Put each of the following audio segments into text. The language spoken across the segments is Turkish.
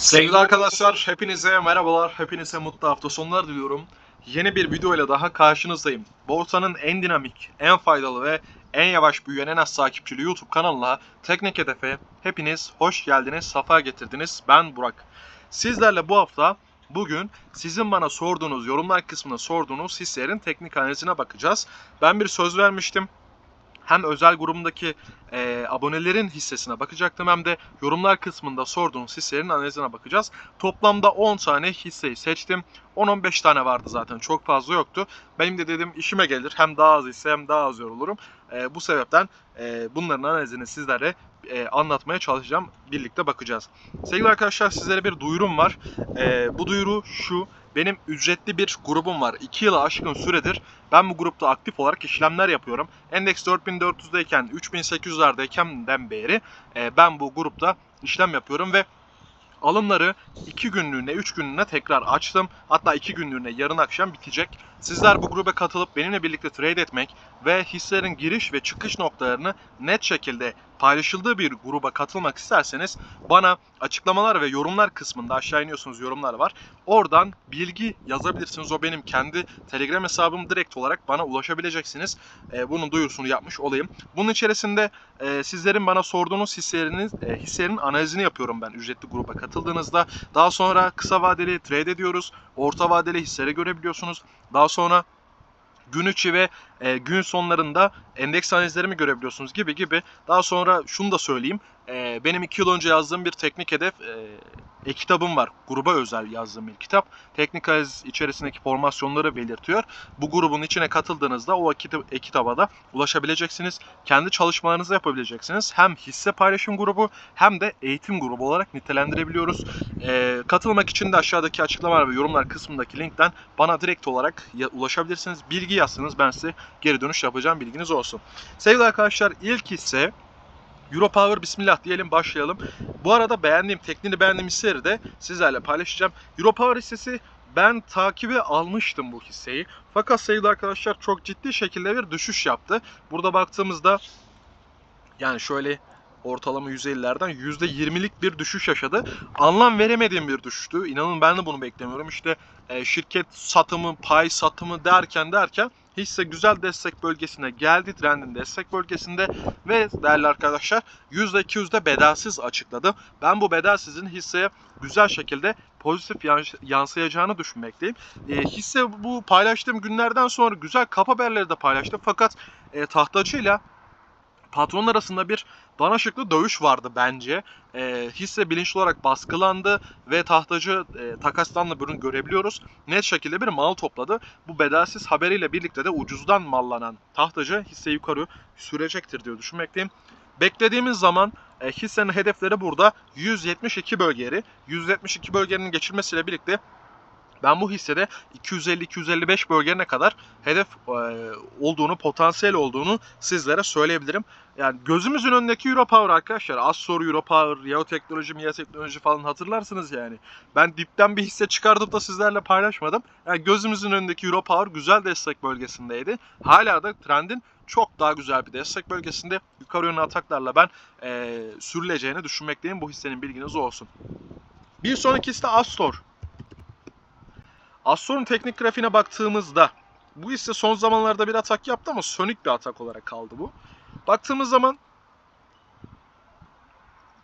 Sevgili arkadaşlar, hepinize merhabalar, hepinize mutlu hafta sonları diliyorum. Yeni bir video ile daha karşınızdayım. Borsanın en dinamik, en faydalı ve en yavaş büyüyen en az takipçili YouTube kanalına Teknik Hedefe hepiniz hoş geldiniz, safa getirdiniz. Ben Burak. Sizlerle bu hafta bugün sizin bana sorduğunuz, yorumlar kısmına sorduğunuz hisselerin teknik analizine bakacağız. Ben bir söz vermiştim. Hem özel grubumdaki e, abonelerin hissesine bakacaktım hem de yorumlar kısmında sorduğunuz hisselerin analizine bakacağız. Toplamda 10 tane hisseyi seçtim. 10-15 tane vardı zaten çok fazla yoktu. Benim de dedim işime gelir hem daha az hisse hem daha az yorulurum. E, bu sebepten e, bunların analizini sizlere e, anlatmaya çalışacağım. Birlikte bakacağız. Sevgili arkadaşlar sizlere bir duyurum var. E, bu duyuru şu. Benim ücretli bir grubum var. 2 yıla aşkın süredir ben bu grupta aktif olarak işlemler yapıyorum. Endeks 4400'deyken 3800'lerdeyken beri e, ben bu grupta işlem yapıyorum ve alımları 2 günlüğüne 3 günlüğüne tekrar açtım. Hatta 2 günlüğüne yarın akşam bitecek. Sizler bu gruba katılıp benimle birlikte trade etmek ve hisselerin giriş ve çıkış noktalarını net şekilde paylaşıldığı bir gruba katılmak isterseniz bana açıklamalar ve yorumlar kısmında aşağı iniyorsunuz yorumlar var. Oradan bilgi yazabilirsiniz. O benim kendi Telegram hesabım direkt olarak bana ulaşabileceksiniz. Ee, bunun duyurusunu yapmış olayım. Bunun içerisinde e, sizlerin bana sorduğunuz hisseleriniz, e, hisselerin analizini yapıyorum ben ücretli gruba katıldığınızda. Daha sonra kısa vadeli trade ediyoruz. Orta vadeli hisseleri görebiliyorsunuz. Daha sonra gün içi ve e, gün sonlarında endeks analizlerimi görebiliyorsunuz gibi gibi. Daha sonra şunu da söyleyeyim. E, benim iki yıl önce yazdığım bir teknik hedef e, e-kitabım var. Gruba özel yazdığım bir kitap. Teknik analiz içerisindeki formasyonları belirtiyor. Bu grubun içine katıldığınızda o e-kitaba- da ulaşabileceksiniz. Kendi çalışmalarınızı yapabileceksiniz. Hem hisse paylaşım grubu hem de eğitim grubu olarak nitelendirebiliyoruz. E, katılmak için de aşağıdaki açıklamalar ve yorumlar kısmındaki linkten bana direkt olarak ulaşabilirsiniz. Bilgi yazsınız ben size geri dönüş yapacağım bilginiz olsun. Sevgili arkadaşlar ilk hisse Europower bismillah diyelim başlayalım. Bu arada beğendiğim, tekniğini beğendiğim hisseleri de sizlerle paylaşacağım. Europower hissesi ben takibe almıştım bu hisseyi. Fakat sevgili arkadaşlar çok ciddi şekilde bir düşüş yaptı. Burada baktığımızda yani şöyle ortalama 150'lerden %20'lik bir düşüş yaşadı. Anlam veremediğim bir düşüştü. İnanın ben de bunu beklemiyorum. İşte e, şirket satımı, pay satımı derken derken hisse güzel destek bölgesine geldi. Trendin destek bölgesinde ve değerli arkadaşlar %200'de bedelsiz açıkladı. Ben bu bedelsizin hisseye güzel şekilde pozitif yans- yansıyacağını düşünmekteyim. E, hisse bu paylaştığım günlerden sonra güzel kap haberleri de paylaştı. Fakat e, tahtacıyla patron arasında bir danışıklı dövüş vardı bence. E, hisse bilinçli olarak baskılandı ve tahtacı e, takastan da bunu görebiliyoruz. Net şekilde bir mal topladı. Bu bedelsiz haberiyle birlikte de ucuzdan mallanan tahtacı hisse yukarı sürecektir diye düşünmekteyim. Beklediğimiz zaman e, hissenin hedefleri burada 172 bölgeleri. 172 bölgenin geçilmesiyle birlikte ben bu hissede 250-255 bölgelerine kadar hedef e, olduğunu, potansiyel olduğunu sizlere söyleyebilirim. Yani gözümüzün önündeki Europower arkadaşlar. Astor Europower, Yao Teknoloji, Mia Teknoloji falan hatırlarsınız yani. Ben dipten bir hisse çıkartıp da sizlerle paylaşmadım. Yani gözümüzün önündeki Europower güzel destek bölgesindeydi. Hala da trendin çok daha güzel bir destek bölgesinde yukarı yönlü ataklarla ben e, sürüleceğini düşünmekteyim. Bu hissenin bilginiz olsun. Bir sonraki hisse Astor. Astor'un teknik grafiğine baktığımızda bu hisse son zamanlarda bir atak yaptı ama sönük bir atak olarak kaldı bu. Baktığımız zaman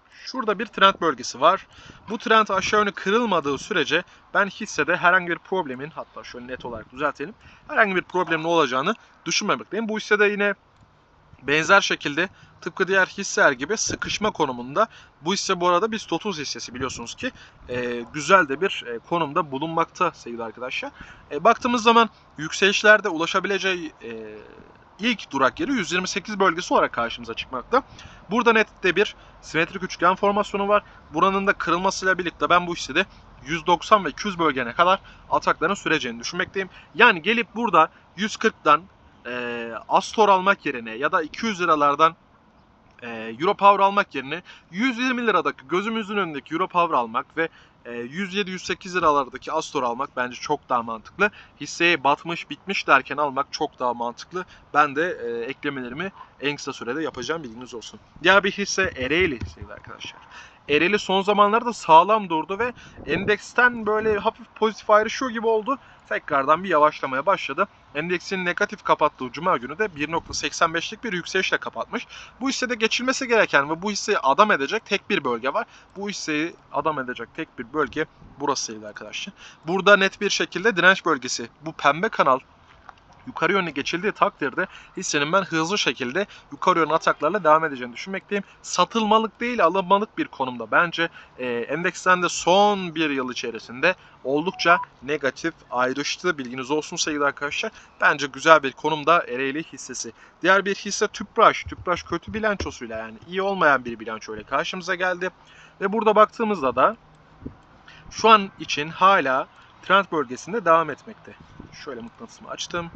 şurada bir trend bölgesi var. Bu trend aşağı yönlü kırılmadığı sürece ben hissede herhangi bir problemin hatta şöyle net olarak düzeltelim. Herhangi bir problemin olacağını düşünmemekteyim. Bu hissede yine benzer şekilde tıpkı diğer hisseler gibi sıkışma konumunda. Bu hisse bu arada BIST 30 hissesi biliyorsunuz ki e, güzel de bir e, konumda bulunmakta sevgili arkadaşlar. E, baktığımız zaman yükselişlerde ulaşabileceği e, ilk durak yeri 128 bölgesi olarak karşımıza çıkmakta. Burada nette bir simetrik üçgen formasyonu var. Buranın da kırılmasıyla birlikte ben bu hissede 190 ve 200 bölgene kadar atakların süreceğini düşünmekteyim. Yani gelip burada 140'dan e, Astor almak yerine ya da 200 liralardan e, Europower almak yerine 120 liradaki gözümüzün önündeki Europower almak ve e, 107-108 liralardaki Astor almak bence çok daha mantıklı. Hisseye batmış bitmiş derken almak çok daha mantıklı. Ben de e, eklemelerimi en kısa sürede yapacağım bilginiz olsun. Diğer bir hisse Ereğli sevgili arkadaşlar. Ereğli son zamanlarda sağlam durdu ve endeksten böyle hafif pozitif ayrışıyor gibi oldu. Tekrardan bir yavaşlamaya başladı. Endeksin negatif kapattığı cuma günü de 1.85'lik bir yükselişle kapatmış. Bu hissede geçilmesi gereken ve bu hisseyi adam edecek tek bir bölge var. Bu hisseyi adam edecek tek bir bölge burasıydı arkadaşlar. Burada net bir şekilde direnç bölgesi. Bu pembe kanal yukarı yönlü geçildiği takdirde hissenin ben hızlı şekilde yukarı yönlü ataklarla devam edeceğini düşünmekteyim. Satılmalık değil alınmalık bir konumda. Bence e, endeksten de son bir yıl içerisinde oldukça negatif ayrıştı. Bilginiz olsun sevgili arkadaşlar. Bence güzel bir konumda Ereğli hissesi. Diğer bir hisse Tüpraş. Tüpraş kötü bilançosuyla yani iyi olmayan bir bilançoyla karşımıza geldi. Ve burada baktığımızda da şu an için hala trend bölgesinde devam etmekte. Şöyle mıknatısımı açtım.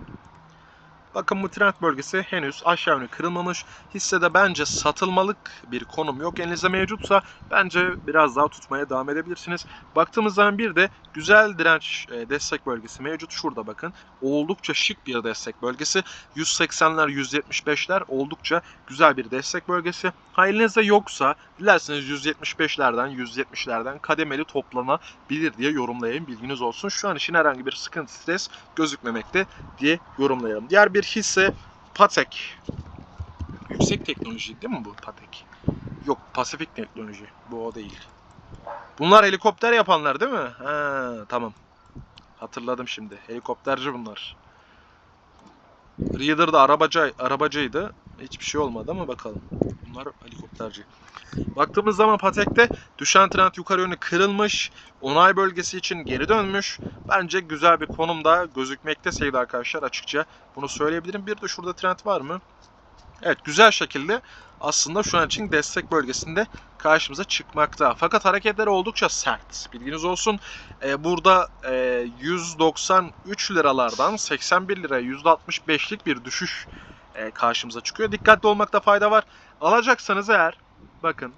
Bakın bu trend bölgesi henüz aşağı yönlü kırılmamış. Hissede bence satılmalık bir konum yok. Elinizde mevcutsa bence biraz daha tutmaya devam edebilirsiniz. Baktığımız zaman bir de güzel direnç e, destek bölgesi mevcut. Şurada bakın. Oldukça şık bir destek bölgesi. 180'ler 175'ler oldukça güzel bir destek bölgesi. Ha elinizde yoksa dilerseniz 175'lerden 170'lerden kademeli toplanabilir diye yorumlayayım. Bilginiz olsun. Şu an için herhangi bir sıkıntı stres gözükmemekte diye yorumlayalım. Diğer bir hisse Patek. Yüksek teknoloji değil mi bu Patek? Yok Pasifik teknoloji. Bu o değil. Bunlar helikopter yapanlar değil mi? Ha, tamam. Hatırladım şimdi. Helikopterci bunlar. Reader da arabacı, arabacıydı. Hiçbir şey olmadı ama bakalım. Bunlar helikopterci. Baktığımız zaman Patek'te düşen trend yukarı yönlü kırılmış. Onay bölgesi için geri dönmüş. Bence güzel bir konumda gözükmekte sevgili arkadaşlar açıkça. Bunu söyleyebilirim. Bir de şurada trend var mı? Evet güzel şekilde aslında şu an için destek bölgesinde karşımıza çıkmakta. Fakat hareketleri oldukça sert. Bilginiz olsun. Ee, burada e, 193 liralardan 81 liraya %65'lik bir düşüş e, karşımıza çıkıyor. Dikkatli olmakta fayda var. Alacaksanız eğer bakın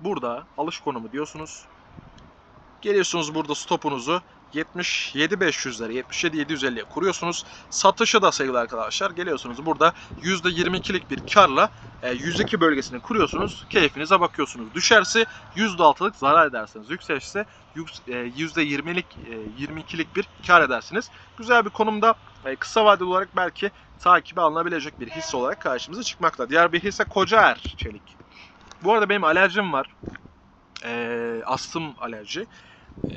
burada alış konumu diyorsunuz. Geliyorsunuz burada stopunuzu 77.500'lere, 77.750'ye kuruyorsunuz. Satışı da sevgili arkadaşlar geliyorsunuz burada %22'lik bir karla e, 102 bölgesini kuruyorsunuz. Keyfinize bakıyorsunuz. Düşerse %6'lık zarar edersiniz. Yükselirse yük- e, %20'lik e, 22'lik bir kar edersiniz. Güzel bir konumda e, kısa vadeli olarak belki takibe alınabilecek bir hisse olarak karşımıza çıkmakta. Diğer bir hisse Kocaer Çelik. Bu arada benim alerjim var. E, astım alerji. E,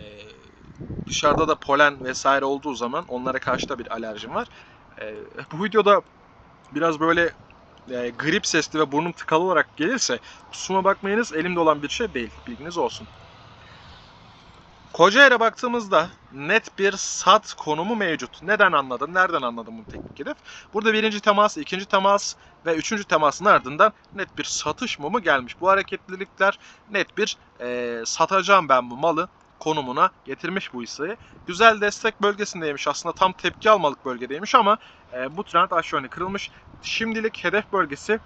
dışarıda da polen vesaire olduğu zaman onlara karşı da bir alerjim var. E, bu videoda biraz böyle e, grip sesli ve burnum tıkalı olarak gelirse kusuruma bakmayınız elimde olan bir şey değil. Bilginiz olsun. Kocaeli'ne baktığımızda net bir sat konumu mevcut. Neden anladın? Nereden anladın bunu teknik hedef? Burada birinci temas, ikinci temas ve üçüncü temasın ardından net bir satış mumu gelmiş. Bu hareketlilikler net bir e, satacağım ben bu malı konumuna getirmiş bu hisseyi. Güzel destek bölgesindeymiş. Aslında tam tepki almalık bölgedeymiş ama e, bu trend aşağı yönlü kırılmış. Şimdilik hedef bölgesi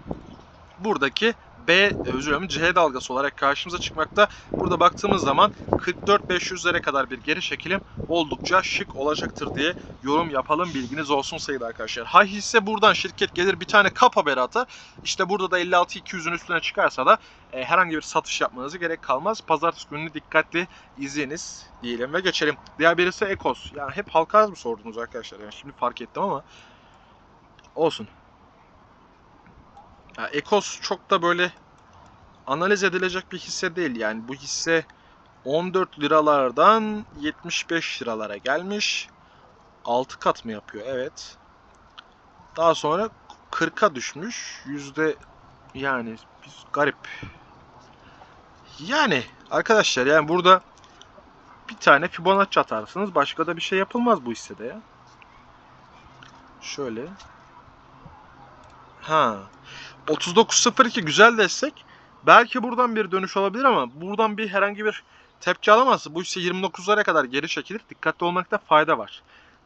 buradaki B, e, özür dilerim C dalgası olarak karşımıza çıkmakta. Burada baktığımız zaman 44-500'lere kadar bir geri çekilim oldukça şık olacaktır diye yorum yapalım. Bilginiz olsun sayılı arkadaşlar. Ha hisse buradan şirket gelir bir tane kap haberi atar. İşte burada da 56-200'ün üstüne çıkarsa da e, herhangi bir satış yapmanızı gerek kalmaz. Pazartesi gününü dikkatli izleyiniz diyelim ve geçelim. Diğer birisi Ekos. Yani hep halka mı sordunuz arkadaşlar? Yani şimdi fark ettim ama olsun. Ya Ekos çok da böyle analiz edilecek bir hisse değil. Yani bu hisse 14 liralardan 75 liralara gelmiş. 6 kat mı yapıyor? Evet. Daha sonra 40'a düşmüş. Yüzde yani biz garip. Yani arkadaşlar yani burada bir tane Fibonacci atarsınız. Başka da bir şey yapılmaz bu hissede ya. Şöyle. Ha. 39.02 güzel destek. Belki buradan bir dönüş olabilir ama buradan bir herhangi bir tepki alamazsa bu hisse 29'lara kadar geri çekilir. Dikkatli olmakta fayda var.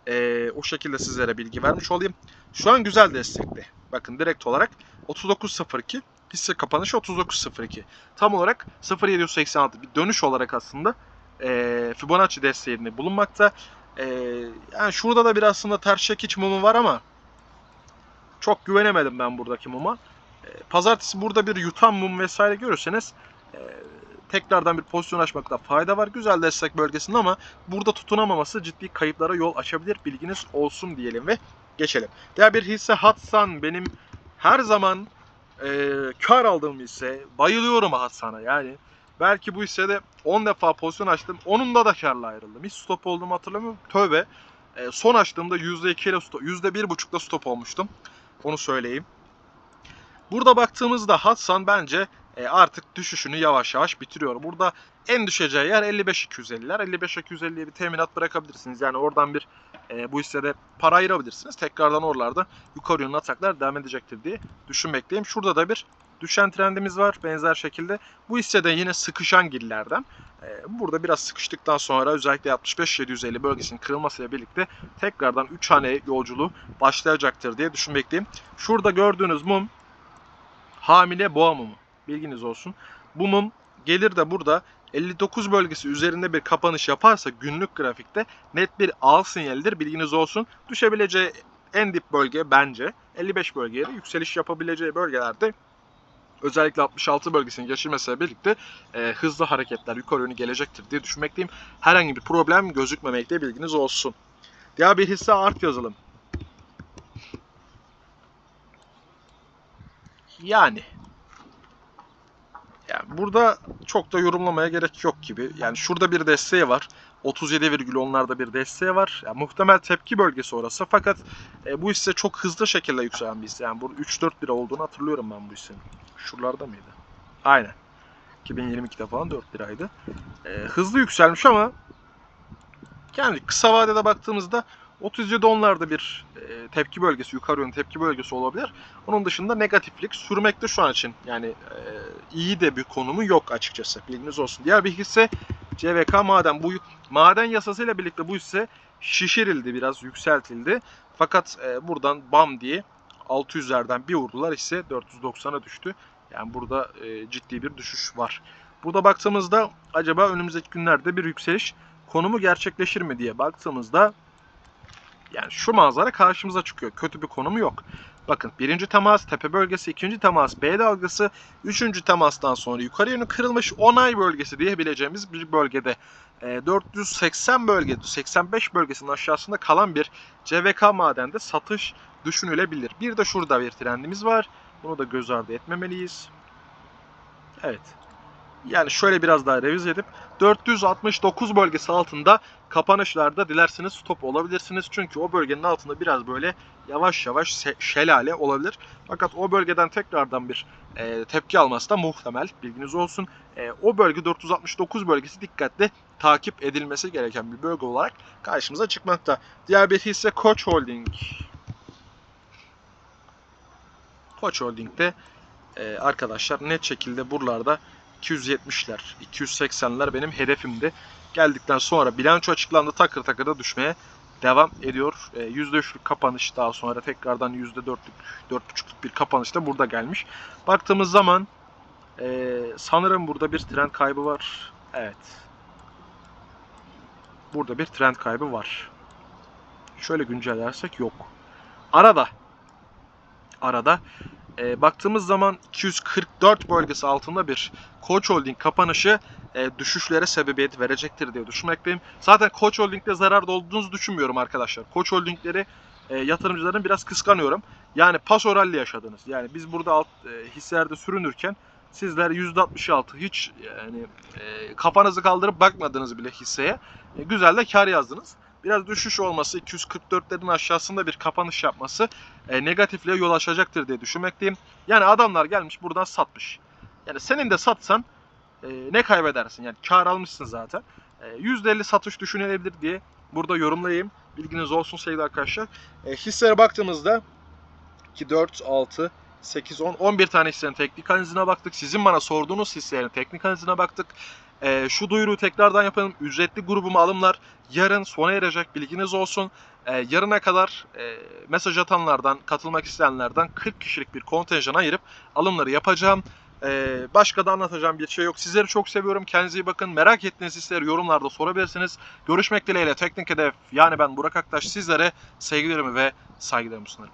Ee, o şekilde sizlere bilgi vermiş olayım. Şu an güzel destekte. Bakın direkt olarak 39.02 hisse kapanışı 39.02. Tam olarak 0.786 bir dönüş olarak aslında e, Fibonacci desteğinde bulunmakta. E, yani şurada da bir aslında ters çekiç mumu var ama çok güvenemedim ben buradaki muma. E, pazartesi burada bir yutan mum vesaire görürseniz e, tekrardan bir pozisyon açmakta fayda var. Güzel destek bölgesinde ama burada tutunamaması ciddi kayıplara yol açabilir. Bilginiz olsun diyelim ve geçelim. Diğer bir hisse Hatsan benim her zaman e, kar aldığım hisse. Bayılıyorum Hatsan'a yani. Belki bu hissede 10 defa pozisyon açtım. Onunda da karla ayrıldım. Hiç stop olduğumu hatırlamıyorum. Tövbe. E, son açtığımda %2 ile stop, %1,5'da stop olmuştum. Onu söyleyeyim. Burada baktığımızda Hatsan bence e, artık düşüşünü yavaş yavaş bitiriyor. Burada en düşeceği yer 55-250'ler. 55-250'ye bir teminat bırakabilirsiniz. Yani oradan bir e, bu hissede para ayırabilirsiniz. Tekrardan oralarda yukarı yönlü ataklar devam edecektir diye düşünmekteyim. Şurada da bir düşen trendimiz var benzer şekilde. Bu hissede yine sıkışan gillerden. E, burada biraz sıkıştıktan sonra özellikle 65-750 bölgesinin kırılmasıyla birlikte tekrardan 3 hane yolculuğu başlayacaktır diye düşünmekteyim. Şurada gördüğünüz mum hamile boğa mumu. Bilginiz olsun. Bu mum gelir de burada 59 bölgesi üzerinde bir kapanış yaparsa günlük grafikte net bir al sinyalidir. Bilginiz olsun. Düşebileceği en dip bölge bence 55 bölgeye de yükseliş yapabileceği bölgelerde özellikle 66 bölgesini geçirmesiyle birlikte e, hızlı hareketler yukarı yönlü gelecektir diye düşünmekteyim. Herhangi bir problem gözükmemekte bilginiz olsun. Diğer bir hisse art yazılım. Yani burada çok da yorumlamaya gerek yok gibi. Yani şurada bir desteği var. 37,10'larda bir desteği var. Yani muhtemel tepki bölgesi orası. Fakat e, bu hisse çok hızlı şekilde yükselen bir hisse. Yani bu 3-4 lira olduğunu hatırlıyorum ben bu hissenin. Şuralarda mıydı? Aynen. 2022'de falan 4 liraydı. E, hızlı yükselmiş ama yani kısa vadede baktığımızda 37 onlarda bir e, tepki bölgesi, yukarı yönlü tepki bölgesi olabilir. Onun dışında negatiflik sürmekte şu an için. Yani e, iyi de bir konumu yok açıkçası. Bilginiz olsun. Diğer bir hisse CVK maden. Bu maden yasasıyla birlikte bu hisse şişirildi, biraz yükseltildi. Fakat e, buradan bam diye 600'lerden bir vurdular ise 490'a düştü. Yani burada e, ciddi bir düşüş var. Burada baktığımızda acaba önümüzdeki günlerde bir yükseliş konumu gerçekleşir mi diye baktığımızda yani şu manzara karşımıza çıkıyor. Kötü bir konumu yok. Bakın birinci temas tepe bölgesi, ikinci temas B dalgası, üçüncü temastan sonra yukarı yönlü kırılmış onay bölgesi diyebileceğimiz bir bölgede. E, 480 bölge, 85 bölgesinin aşağısında kalan bir CVK madende satış düşünülebilir. Bir de şurada bir trendimiz var. Bunu da göz ardı etmemeliyiz. Evet. Yani şöyle biraz daha revize edip 469 bölgesi altında kapanışlarda dilerseniz stop olabilirsiniz. Çünkü o bölgenin altında biraz böyle yavaş yavaş şelale olabilir. Fakat o bölgeden tekrardan bir e, tepki alması da muhtemel. Bilginiz olsun. E, o bölge 469 bölgesi dikkatle takip edilmesi gereken bir bölge olarak karşımıza çıkmakta. Diğer bir hisse Koç Holding. Koç Holding'de e, arkadaşlar net şekilde buralarda 270'ler, 280'ler benim hedefimdi. Geldikten sonra bilanço açıklandı takır takır da düşmeye devam ediyor. E, %3'lük kapanış daha sonra tekrardan %4'lük, 4.5'lük bir kapanış da burada gelmiş. Baktığımız zaman e, sanırım burada bir trend kaybı var. Evet. Burada bir trend kaybı var. Şöyle güncellersek yok. Arada arada e, baktığımız zaman 244 bölgesi altında bir Koç Holding kapanışı e, düşüşlere sebebiyet verecektir diye düşünmekteyim. Zaten Koç Holding'de zararda olduğunuzu düşünmüyorum arkadaşlar. Koç Holding'leri e, yatırımcıların biraz kıskanıyorum. Yani paso rally yaşadınız. Yani biz burada alt e, hisselerde sürünürken sizler %66 hiç yani e, kafanızı kaldırıp bakmadınız bile hisseye. E, güzel de kar yazdınız biraz düşüş olması, 244'lerin aşağısında bir kapanış yapması e, negatifliğe yol açacaktır diye düşünmekteyim. Yani adamlar gelmiş buradan satmış. Yani senin de satsan e, ne kaybedersin? Yani kar almışsın zaten. E, %50 satış düşünülebilir diye burada yorumlayayım. Bilginiz olsun sevgili arkadaşlar. E, hisselere baktığımızda 2, 4, 6, 8, 10, 11 tane hissenin teknik analizine baktık. Sizin bana sorduğunuz hisselerin teknik analizine baktık. E, şu duyuruyu tekrardan yapalım. Ücretli grubuma alımlar yarın sona erecek bilginiz olsun. E, yarına kadar e, mesaj atanlardan, katılmak isteyenlerden 40 kişilik bir kontenjan ayırıp alımları yapacağım. Ee, başka da anlatacağım bir şey yok. Sizleri çok seviyorum. Kendinize iyi bakın. Merak ettiğiniz hisleri yorumlarda sorabilirsiniz. Görüşmek dileğiyle Teknik Hedef yani ben Burak Aktaş sizlere sevgilerimi ve saygılarımı sunarım.